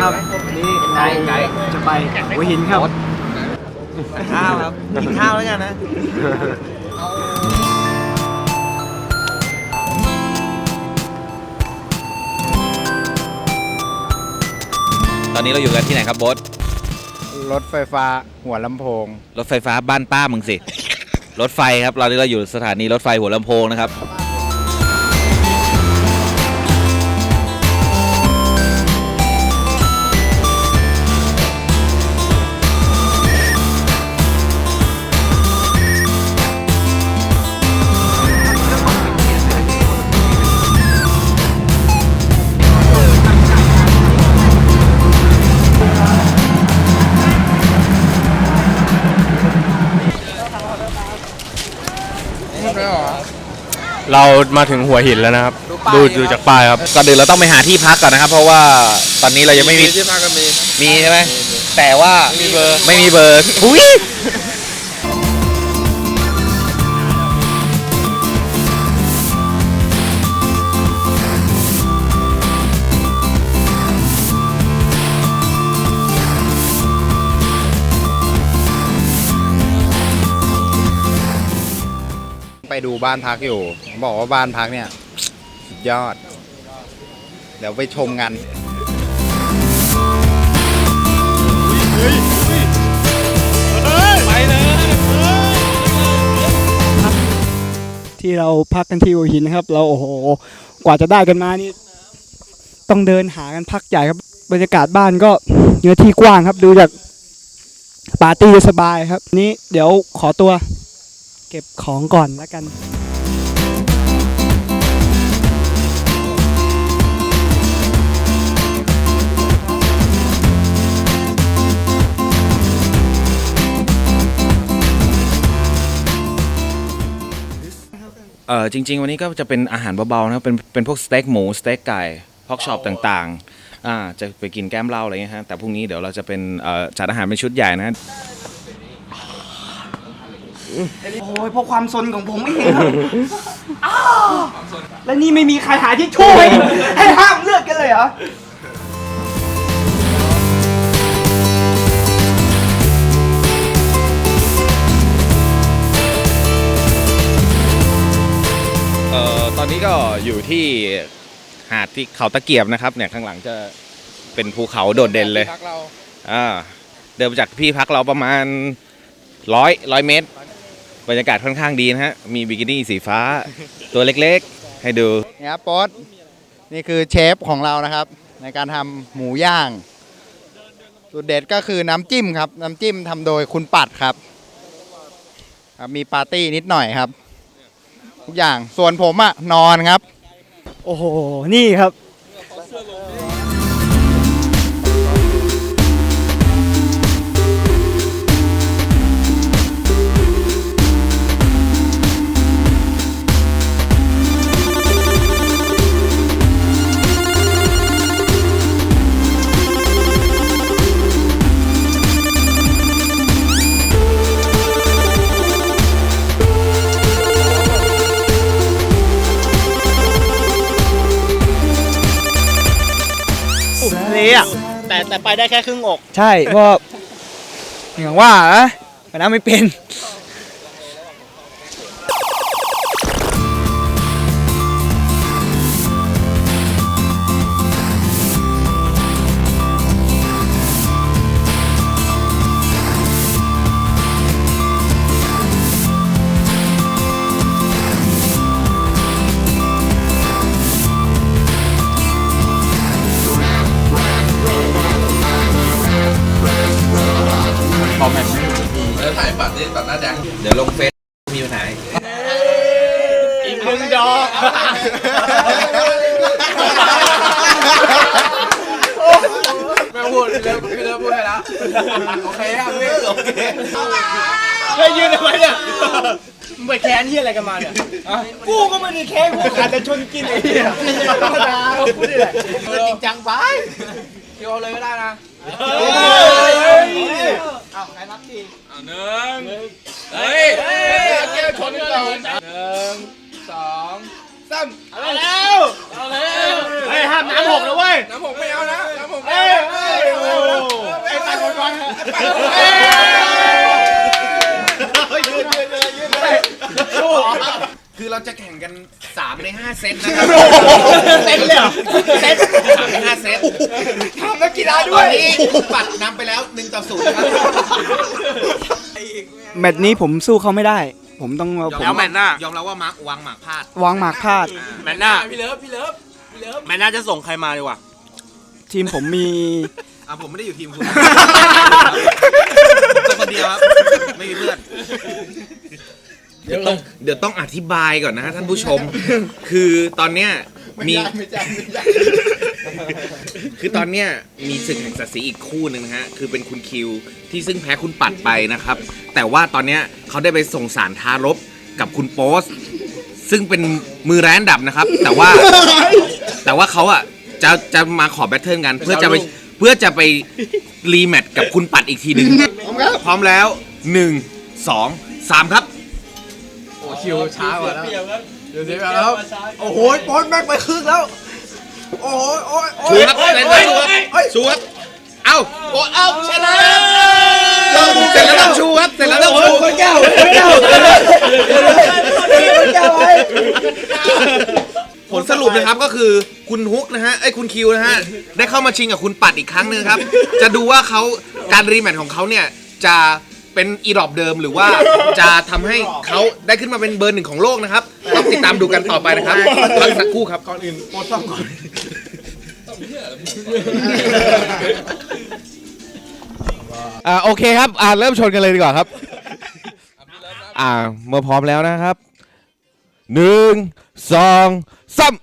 ครับนี่เราจะไปหัวหินครับข้าวครับกินข้าวแล้วกันนะตอนนี้เราอยู่กันที่ไหนครับโบ๊ทรถไฟฟ้าหัวลำโพง รถไฟฟ้าบ้านป้ามึงสิ รถไฟครับ เราเราอยู่สถานีรถไฟหัวลำโพงนะครับ เรามาถึงหัวหินแล้วนะครับ ดูดูจากป้ายครับ ก่อนอื่นเราต้องไปหาที่พักก่อนนะครับ เพราะว่าตอนนี้เรายังไม่มีที่พักก็มีมีใช่ไหมแต่ว่ามีเบอร์ไม่มีเบอร์อุ้ยไปดูบ้านพักอยู่ บอกว่าบ้านพักเนี่ยสุดยอด เดี๋ยวไปชมกันที่เราพักกันที่หัวหินนะครับ เราโอ้โหกว่าจะได้กันมานี่ ต้องเดินหากันพักใหญ่ครับ บรรยากาศบ้านก็เนื้อที่กว้างครับ ดูจากปาร์ตี้สบายครับ นี้เดี๋ยวขอตัว เก็บของก่อนแล้วกัน เออจริง ๆ วันนี้ก็จะเป็นอาหารเบาๆนะครับเป็นเป็นพวกสเต็กหมูสเต็กไก่พอกช็อปต่างๆอ่าจะไปกินแก้มเหล้าอะไรเงี้ยฮะแต่พรุ่งนี้เดี๋ยวเราจะเป็นเอ่อจัดอาหารเป็นชุดใหญ่นะ โอ้ยเพราะความซนของผมเองครับอ้าวแล้วนี่ไม่มีใครหาที่ช่วยให้ห้ามเลือกกันเลยเหรอ ตอนนี้ก็อยู่ที่หาดที่เขาตะเกียบนะครับ เนี่ยข้างหลังจะเป็นภูเขาโดดเด่นเลยพักเราอ่าเดินมาจากที่พักเราประมาณร้อยร้อยเมตร บรรยากาศค่อนข้างดีนะฮะ มีบิกินี่สีฟ้า ตัวเล็กๆ ให้ดูเนี่ยครับโป๊ดนี่คือเชฟของเรานะครับ ในการทำหมูย่างสูตรเด็ดก็คือน้ำจิ้มครับ น้ำจิ้มทำโดยคุณปัดครับครับมีปาร์ตี้นิดหน่อยครับ ทุกอย่างส่วนผมอะนอนครับ โอ้โห นี่ครับ แต่แต่ไปได้แค่ครึ่งอก ใช่เพราะอย่างว่านะไปน้ำไม่เป็น เนี่ยกูก็ไม่ได้แค้นกูอาจจะชนกินไอ้เหี้ยธรรมดาพูดนี่แหละจริงจังไปเที่ยวเลยก็ได้นะเอาใครรับทีเจะแข่งกัน 3 ใน 5 เซตนะครับเซตเลยเหรอเซตสามใน5เซตทำนักกีฬาตด้วอยนนี้คุณปัดนำไปแล้ว 1 ต่อ0ครับ แมตช์นี้ผมสู้เขาไม่ได้ ผมต้องผมแล้วแมตช์หน้า ยอมรับว่ามาร์ควางหมากพลาด วางหมากพลาด แมนหน้า พี่เลิฟพี่เลิฟพี่เลิฟแมนหน้าจะส่งใครมาดีกว่าทีมผมมี อะผมไม่ได้อยู่ทีมคุณตัวคนเดียวครับ ไม่มีเพื่อน เดี๋ยวต้องเดี๋ยวต้องอธิบายก่อนนะฮะท่านผู้ชม คือตอนเนี้ยมี ไม่ใช่ไม่ใช่คือตอนเนี้ยมีศึกแห่งศักดิ์ศรีอีกคู่หนึ่งนะฮะ คือเป็นคุณคิวที่ซึ่งแพ้คุณปัดไปนะครับ แต่ว่าตอนเนี้ยเขาได้ไปส่งสารท้ารบกับคุณโป๊สซึ่งเป็นมือแร้อันดับนะครับ แต่ว่าแต่ว่าเขาอะจะจะมาขอแบทเทิลกัน เพื่อจะไปเพื่อจะไปรีแมตช์กับคุณปัดอีกทีหนึ่งพร้อมแล้วหนึ่งสองสามครับโอ้ คิวช้ากว่าแล้วเดี๋ยวนี้แล้วโอ้โหโป๊นแม็กไปครึ่งแล้ว โอ้โหโอ้ยโอ้ชูยครับเล่นไปชูครับชูครับเอ้าโอ้เอ้าชนะเสร็จแล้วต้องชูครับเสร็จแล้วต้องชูคนแก้วคนแก้วคนแก้วไว้ผลสรุปนะครับก็คือคุณฮุกนะฮะไอ้ยคุณคิวนะฮะได้เข้ามาชิงกับคุณปัดอีกครั้งหนึ่งครับ จะดูว่าเขาการรีแมตช์ของเขาเนี่ยจะ เป็นอีรอบเดิมหรือว่าจะทำให้เขาได้ขึ้นมาเป็นเบอร์หนึ่งของโลกนะครับ ต้องติดตามดูกันต่อไปนะครับพักสักครู่ครับ ก่อนอื่นโป๊ต้องก่อน อ่าโอเคครับ อ่าเริ่มชนกันเลยดีกว่าครับ อ่าเมื่อพร้อมแล้วนะครับหนึ่งสองสาม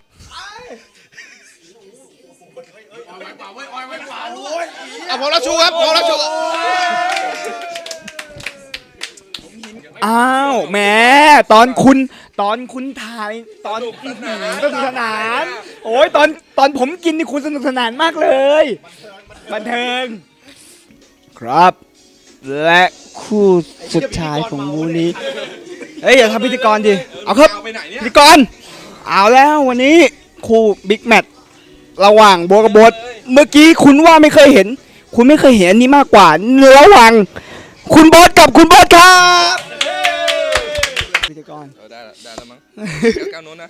อะพอแล้วชูครับพอแล้วชู อ้าวแหมตอนคุณตอนคุณถ่ายตอนอื้อหือสนุกสนาน โอ้ยตอนตอนผมกินนี่คุณสนุกสนานมากเลย บันเทิง ครับ และคู่สุดท้ายของวูนี้เฮ้ยอย่าทำพิธีกรดิเอาครับพิธีกรเอาแล้ววันนี้คู่บิ๊กแมตช์ระหว่างโบวกับโบทเมื่อกี้คุณว่าไม่เคยเห็น คุณไม่เคยเห็นอันนี้มากกว่าระหว่าง คุณโบทกับคุณโบทครับพิธีกรได้ได้แล้วมั้งเดี๋ยวก้าวนู้นนะ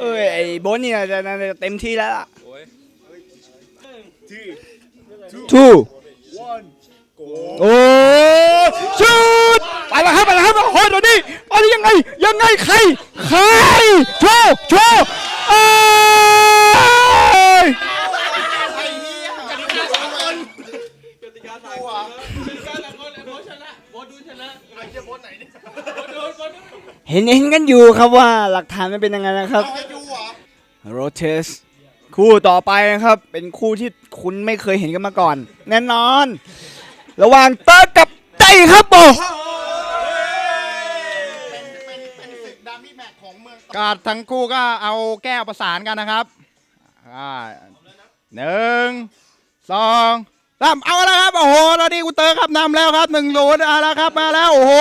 เอ้ยไอ้โบทเนี่ยจะจะเต็มที่แล้วล่ะ โอ้ย two โอ้ชุดไปแล้วครับไปแล้วครับโอ้โหเดี๋ยวนี้อันนี้ยังไงยังไงใครใครโชว์โชว์เอ้ย เห็นเห็นกันอยู่ครับว่าหลักฐานมันเป็นยังไงนะครับโรเทสคู่ต่อไปนะครับ เป็นคู่ที่คุณไม่เคยเห็นกันมาก่อน แน่นอน ระหว่างเตอร์กับไต้ครับโอ้ก็ทั้งคู่ก็เอาแก้วประสานกันนะครับอ่าหนึ่งสอง สามเอาแล้วครับโอ้โหตอนนี้คุณเติร์กครับนำแล้วครับหนึ่งศูนย์เอาแล้วครับมาแล้วโอ้โห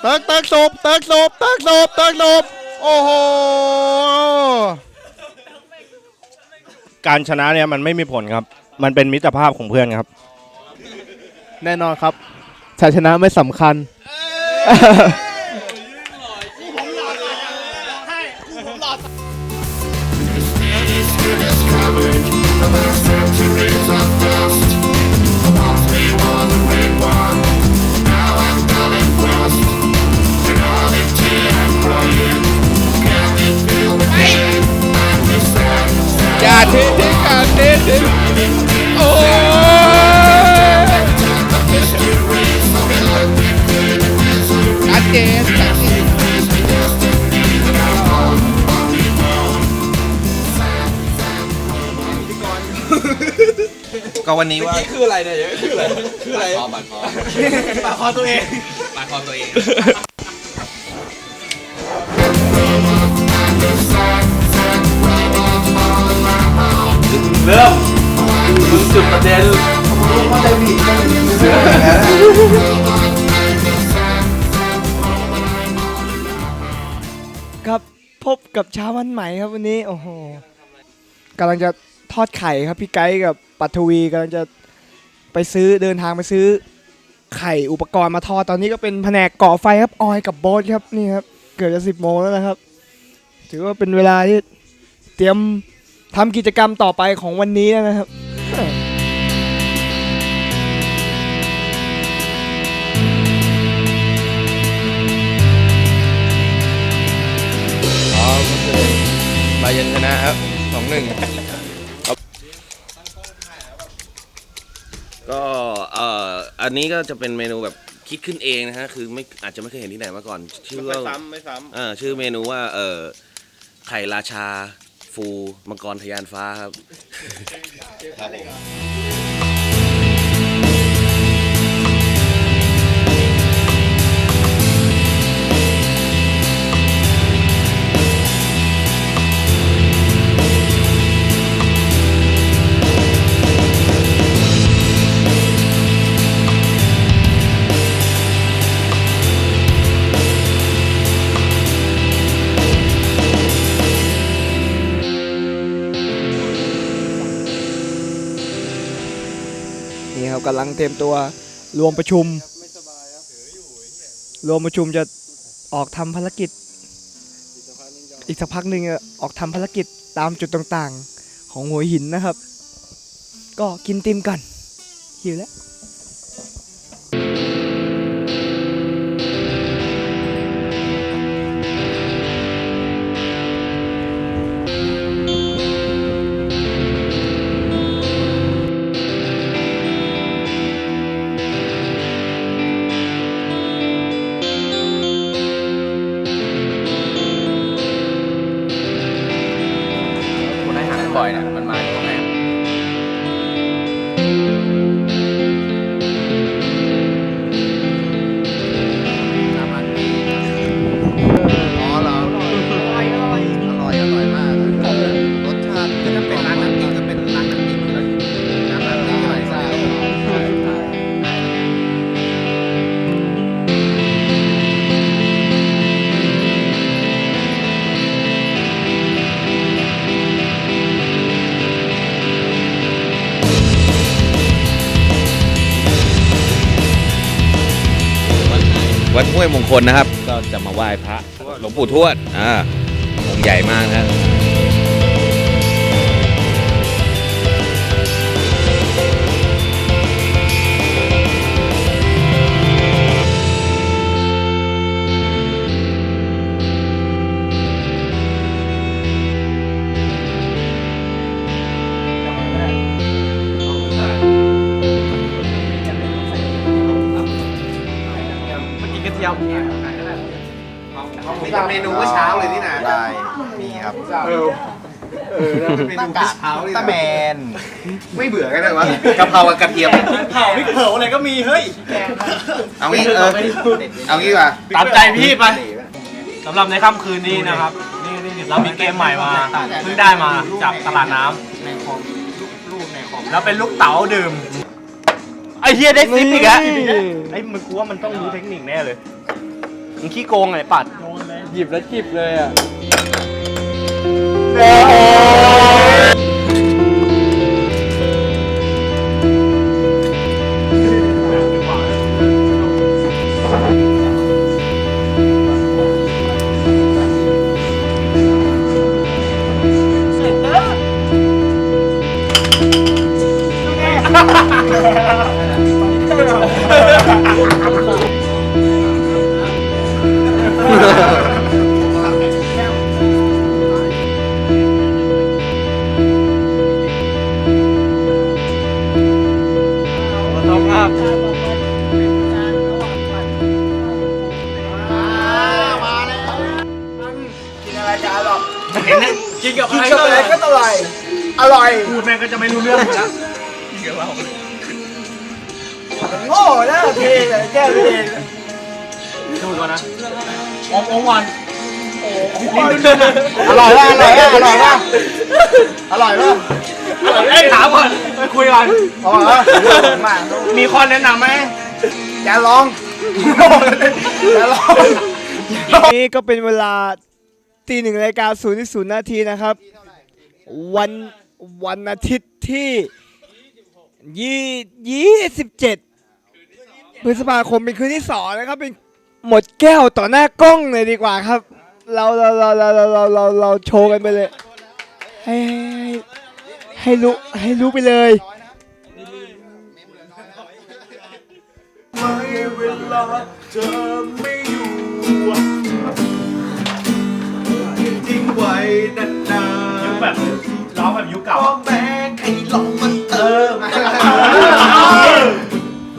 เติร์กเติร์กสูบเติร์กสูบเติร์กสูบเติร์กสูบโอ้โหการชนะเนี่ยมันไม่มีผลครับ มันเป็นมิตรภาพของเพื่อนครับ แน่นอนครับชัยชนะไม่สำคัญ ก็วันนี้ว่าคืออะไรเนี่ยคืออะไรคืออะไรคอบัตรคอปากคอตัวเองปาดคอตัวเองเริ่มมึงจุดประเด็นครับพบกับเช้าวันใหม่ครับวันนี้ โอ้โหกำลังจะ ทอดไข่ครับพี่ไกด์กับปัทวีกำลังจะไปซื้อเดินทางไปซื้อไข่อุปกรณ์มาทอดตอนนี้ก็เป็นแผนกก่อไฟครับออยกับโบ๊ทครับนี่ครับเกือบจะสิบโมงแล้วนะครับ ถือว่าเป็นเวลาที่เตรียมทำกิจกรรมต่อไปของวันนี้นะครับอ๋อมันจะเป็นบายันชนะครับสองหนึ่ง ก็เอ่ออันนี้ก็จะเป็นเมนูแบบคิดขึ้นเองนะฮะคือไม่อาจจะไม่เคยเห็นที่ไหนมาก่อน ชื่อว่าไม่ซ้ำไม่ซ้เอ่าชื่อเมนูว่าเอ่อไข่ราชาฟูมังกรทะยานฟ้าครับนี่ครับกำ เตรียมตัวรวมประชุม รวมประชุมจะออกทำภารกิจ อีกสักพักหนึ่งออกทำภารกิจตามจุดต่างๆ ของหัวหินนะครับ ก็กินติมก่อนหิวแล้ว มงคลนะครับ ก็จะมาไหว้พระหลวงปู่ทวดอ่าองค์ใหญ่มากนะ ไม่เบื่อกันเลยวะกะเพรากับกระเทียม เผาพริกเผาอะไรก็มีเฮ้ย เอางี้เออเอางี้ดีกว่าตามใจพี่ไปสำหรับในค่ำคืนนี้นะครับ นี่นี่เรามีเกมใหม่มาเพิ่งได้มาจากตลาดน้ำในคอมรูปในคอมแล้วเป็นลูกเต๋าดื่มไอ้เฮียได้ซิปอีกแล้วนี่ไอ้มึงกูว่ามันต้องรู้เทคนิคแน่เลยมึงขี้โกงไงปัด หยิบแล้วจิบเลยอะต้อ กินกับอะไรก็อะไรก็อร่อย อร่อยพูดแม่งก็จะไม่รู้เรื่องอยู่แล้วกินกับเราโง่แล้วเทเลยแก้เองดูก่อนนะอมอมวันโอ้ลิ้นดุนๆอร่อยป่ะอร่อยป่ะอร่อยป่ะอร่อยป่ะเอ้ยถามก่อนไปคุยกันอร่อยป่ะมากมีข้อแนะนำไหมอย่าลองอย่าลองนี่ก็เป็นเวลา ตีหนึ่งรายการศูนย์ศูนย์นาทีนะครับ วันวันอาทิตย์ที่ยี่ยี่สิบเจ็ดพฤษภาคมเป็นคืนที่สองนะครับเป็นหมดแก้วต่อหน้ากล้องเลยดีกว่าครับ เราเราเราเราเราเราเราเราโชว์กันไปเลย ให้ให้ให้ให้รู้ให้รู้ไปเลยทิ้งไว้นานๆยุคแบบร้องแบบยุคเก่าแม้ใครลองมันเติม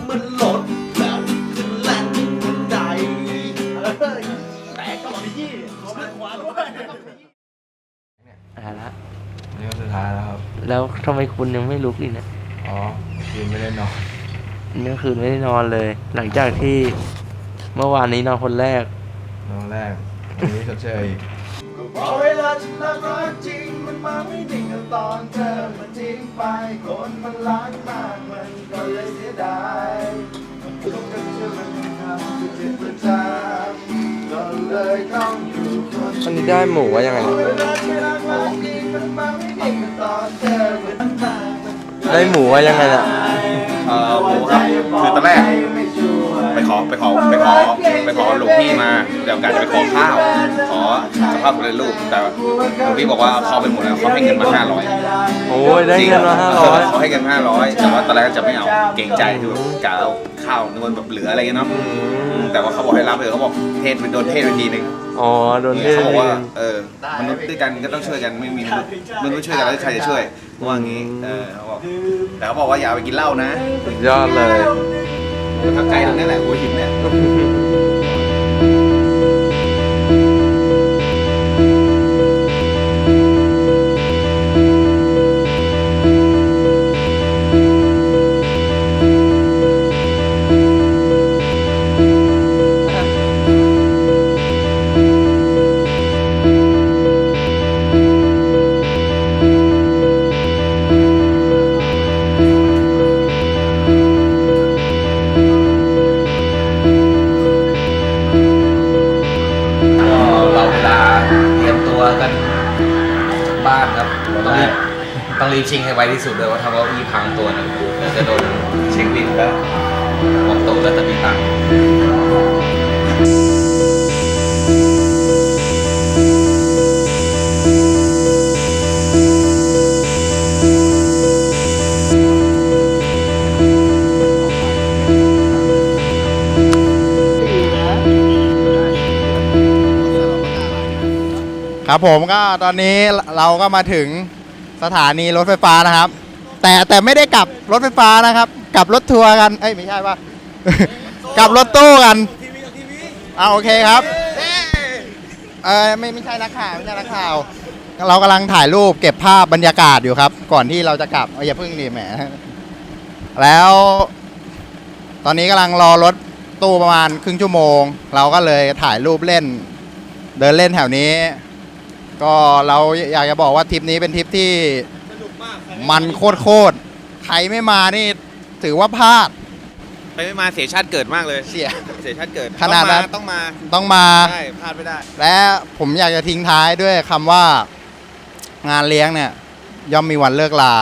มันหลดแบบจะแล่นบันไดแต่ก็หลอดยี่ขอมาขวาด้วยอ่าละนี่ก็สุดท้ายแล้วครับ แล้วทำไมคุณยังไม่ลุกอีกเนี่ยอ๋อคืนไม่ได้นอน เมื่อคืนไม่ได้นอนเลย หลังจากที่เมื่อวานนี้นอนคนแรกนอนแรกวันนี้ชดเชยอีก พอเวลาฉันรักรักจริงมันมาไม่ดิ่งกับตอนเธอมันทิ้งไปคนมันรักมากมันก็เลยเสียดายคบกันเชื่อมันทำจะเจ็บประจำก็เลยต้องอยู่คนอันนี้ได้หมูว่ายังไงพอเวลาฉันรักรักจริงมันมาไม่ดิ่งกับตอนเธอมันมากมันได้หมูว่ายังไงล่ะ เอ่อหมูครับคือตอนแรกไป ขอไปขอไปขอไปขอหลวงพี่มาเดี๋ยวกะจะไปขอข้าว ขอสภาพสำเร็จรูปแต่หลวงพี่บอกว่าเขาไปหมดแล้วเขาให้เงินมาห้าร้อยโอ้ยได้เงินมาห้าร้อยเขาให้เงินห้าร้อยแต่ว่าตอนแรกจะไม่เอาเกรงใจคือแบบกะเอาข้าวนึกว่าแบบเหลืออะไรเงี้ยเนาะอืมแต่ว่าเขาบอกให้รับเลยเขาบอกเทศไปโดนเทศไปทีนึงอ๋อโดนเทศเขาบอกว่านึงเออมนุษย์ด้วยกันก็ต้องช่วยกันไม่มีมนุษย์มนุษย์ช่วยกันแล้วใครจะช่วยเขาว่างี้เออเขาบอกแต่เขาบอกว่าอย่าเอาไปกินเหล้านะสุดยอดเลย ประทับใจตรงนั้นแหละหัวหินเนี่ย ครับผมก็ตอนนี้เราก็มาถึงสถานีรถไฟฟ้านะครับ แต่แต่ไม่ได้กลับรถไฟฟ้านะครับกลับรถทัวร์กันเอ้ยไม่ใช่ปะกลับรถตู้กัน เอาโอเคครับเออไม่ไม่ใช่นักข่าวไม่ใช่นักข่าว เรากำลังถ่ายรูปเก็บภาพบรรยากาศอยู่ครับ ก่อนที่เราจะกลับเอาอย่าเพิ่งดีแหมแล้ว ตอนนี้กำลังรอรถตู้ประมาณครึ่งชั่วโมง เราก็เลยถ่ายรูปเล่น เดินเล่นแถวนี้ ก็เราอยากจะบอกว่าทริปนี้เป็นทริปที่มันโคตรโคตรๆใครไม่มานี่ถือว่าพลาด ไปไม่มาเสียชาติเกิดมากเลย เสีย เสียชาติเกิดขนาดนั้นต้องมา ต้องมาใช่พลาดไม่ได้ และผมอยากจะทิ้งท้ายด้วยคำว่า งานเลี้ยงเนี่ย ย่อมมีวันเลิกลา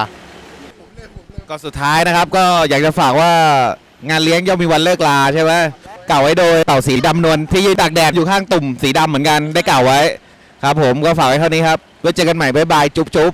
ก็สุดท้ายนะครับ ก็อยากจะฝากว่างานเลี้ยงย่อมมีวันเลิกลาใช่ไหมกล่าวไว้โดยเต่าสีดำนวลที่ยืนตากแดดอยู่ข้างตุ่มสีดำเหมือนกันได้กล่าวไว้ ครับผมก็ฝากไว้เท่านี้ครับไว้เจอกันใหม่บ๊ายบายจุ๊บจุ๊บ